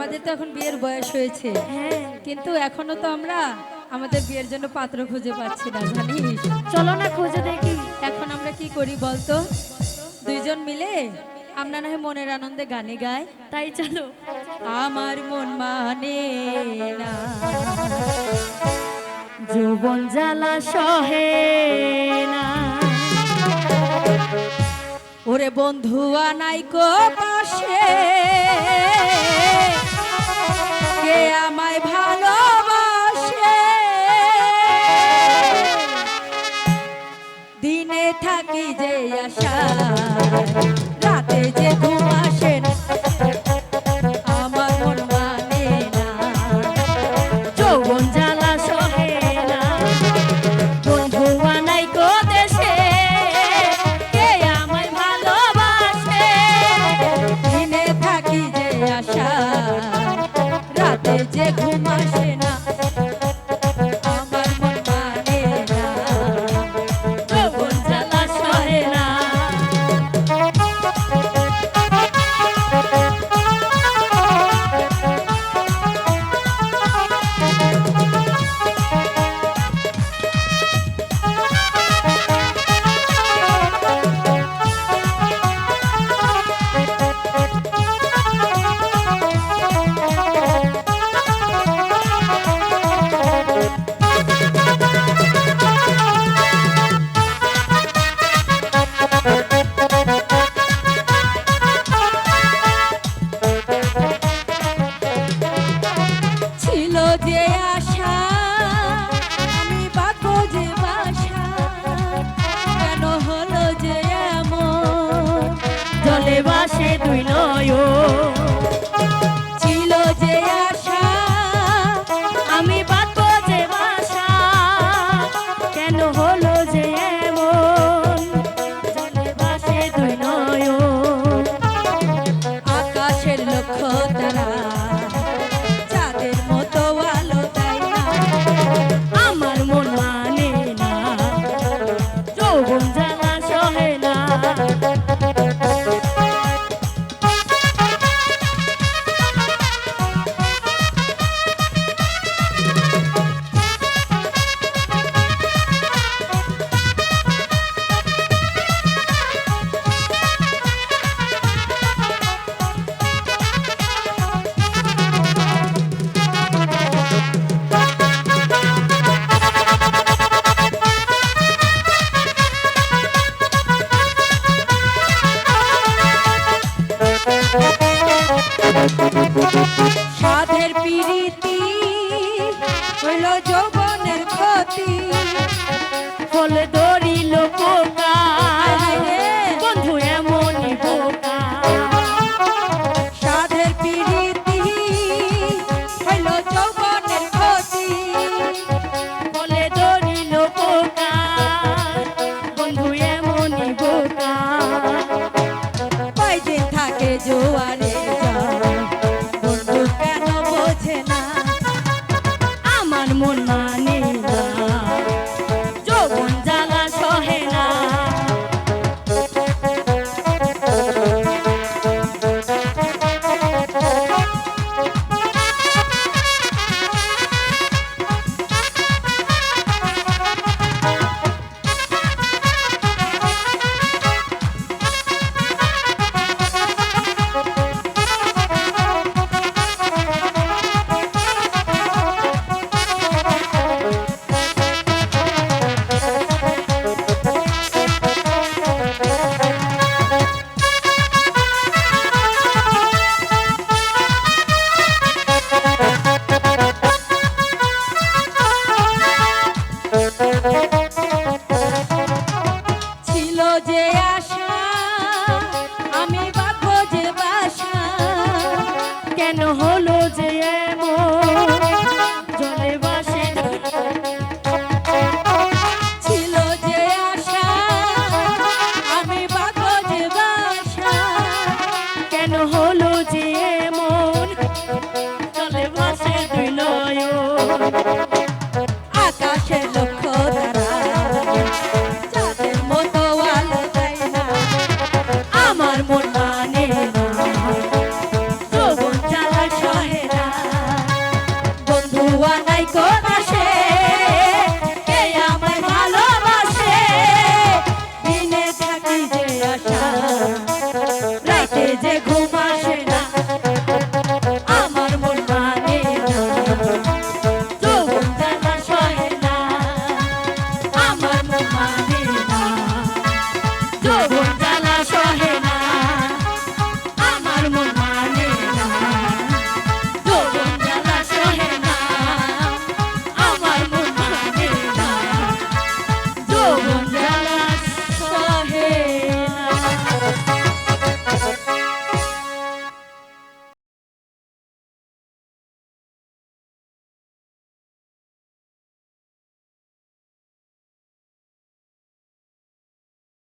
আমাদের তো এখন বিয়ের বয়স হয়েছে। হ্যাঁ। কিন্তু এখনও তো আমরা আমাদের বিয়ের জন্য পাত্র খুঁজে পাচ্ছি না জানিস? চলো না খুঁজে দেখি। এখন আমরা কি করি বলতো? দুইজন মিলে আমরা না হয় মনের আনন্দে গানে গাই। তাই চলো। আমার মন মানে না। যৌবন জ্বালা সহে না। ওরে বন্ধু আনাই কো পাশে। follow. বলে তো ছিল যে আশা, আমি বাঁধো যে বাসা। কেন হলো যে এমন জলে বাসে ছিল যে আশা, আমি বাঁধো যে বাসা। কেন হলো যে এমন